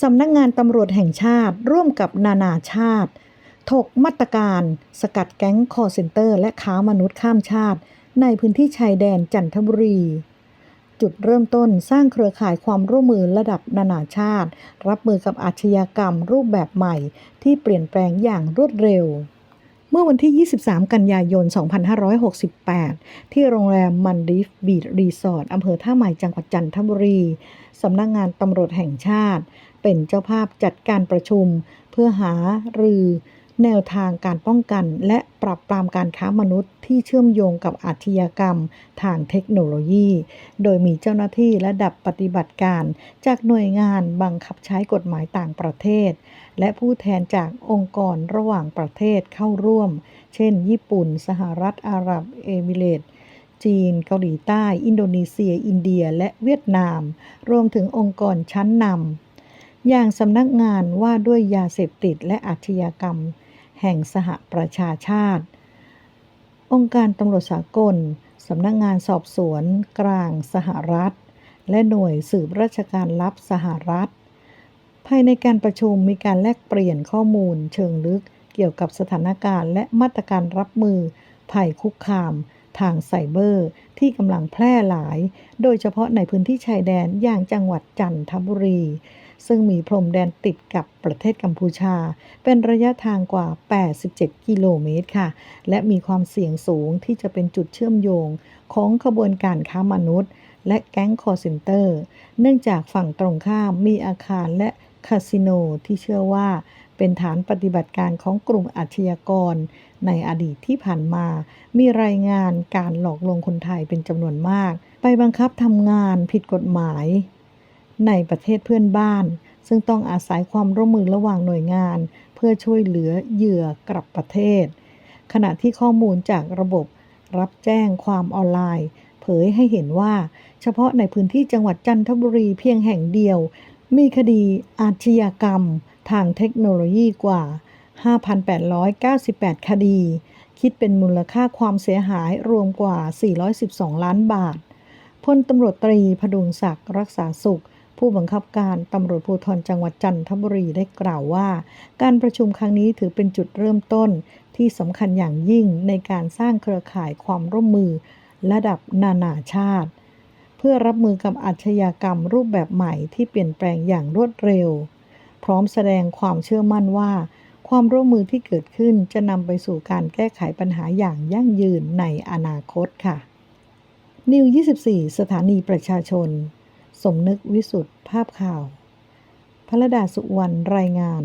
สำนักงานตำรวจแห่งชาติ ร่วมกับนานาชาติ ถกมาตรการ สกัดแก๊งคอเซนเตอร์ และค้ามนุษย์ข้ามชาติ ในพื้นที่ชายแดนจันทบุรี จุดเริ่มต้นสร้างเครือข่ายความร่วมมือระดับนานาชาติ รับมือกับอาชญากรรมรูปแบบใหม่ ที่เปลี่ยนแปลงอย่างรวดเร็ว เมื่อวันที่ 23 กันยายน 2568 ที่โรงแรมมันดิฟบีดรีสอร์ทอำเภอท่าใหม่จังหวัดจันทบุรี สำนักงานตำรวจแห่งชาติ เป็นเจ้าภาพจัดการประชุม เพื่อหารือ แนวทางการป้องกัน และปรับปรามการค้ามนุษย์ที่เชื่อมโยงกับอาชญากรรมทางเทคโนโลยี โดยมีเจ้าหน้าที่ระดับปฏิบัติการ จากหน่วยงานบังคับใช้กฎหมายต่างประเทศ และผู้แทนจากองค์กรระหว่างประเทศเข้าร่วม เช่น ญี่ปุ่น สหรัฐอาหรับเอมิเรตส์จีน เกาหลีใต้ อินโดนีเซีย อินเดีย และเวียดนาม รวมถึงองค์กรชั้นนำอย่างสำนักงานว่าด้วยยาเสพติดและอาชญากรรม แห่งสหประชาชาติ องค์การตำรวจสากล สำนักงานสอบสวนกลางสหรัฐ และหน่วยสืบราชการลับสหรัฐ ภายในการประชุมมีการแลกเปลี่ยนข้อมูลเชิงลึกเกี่ยวกับสถานการณ์และมาตรการรับมือภัยคุกคามทางไซเบอร์ ที่กำลังแพร่หลาย โดยเฉพาะในพื้นที่ชายแดนอย่างจังหวัดจันทบุรี ซึ่งมีพรมแดนติดกับประเทศกัมพูชา เป็นระยะทางกว่า 87 กิโลเมตรค่ะ และมีความเสี่ยงสูงที่จะเป็นจุดเชื่อมโยงของขบวนการค้ามนุษย์ และแก๊งคอร์เซนเตอร์ เนื่องจากฝั่งตรงข้ามมีอาคารและคาสิโนที่เชื่อว่าเป็นฐานปฏิบัติการของกลุ่มอาชญากร ในอดีตที่ผ่านมา มีรายงานการหลอกลวงคนไทยเป็นจำนวนมาก ไปบังคับทำงานผิดกฎหมาย ในประเทศเพื่อนบ้าน ซึ่งต้องอาศัยความร่วมมือระหว่างหน่วยงาน เพื่อช่วยเหลือเหยื่อกลับประเทศ ขณะที่ข้อมูลจากระบบรับแจ้งความออนไลน์ เผยให้เห็นว่า เฉพาะในพื้นที่จังหวัดจันทบุรีเพียงแห่งเดียว มีคดีอาชญากรรม ทางเทคโนโลยีกว่า 5,898 คดี คิดเป็นมูลค่าความเสียหายรวมกว่า 412 ล้านบาทพลตำรวจตรีพดุงศักดิ์รักษาสุข ผู้บังคับการตำรวจภูธรจังหวัดจันทบุรีได้กล่าวว่า การประชุมครั้งนี้ถือเป็นจุดเริ่มต้นที่สำคัญอย่างยิ่งในการสร้างเครือข่ายความร่วมมือระดับนานาชาติ เพื่อรับมือกับอาชญากรรมรูปแบบใหม่ที่เปลี่ยนแปลงอย่างรวดเร็ว พร้อมแสดงความเชื่อมั่นว่า ความร่วมมือที่เกิดขึ้นจะนำไปสู่การแก้ไขปัญหาอย่างยั่งยืนในอนาคตค่ะนิว 24 สถานีประชาชน สมนึกวิสุทธ์ภาพข่าวพระดาสุวรรณรายงาน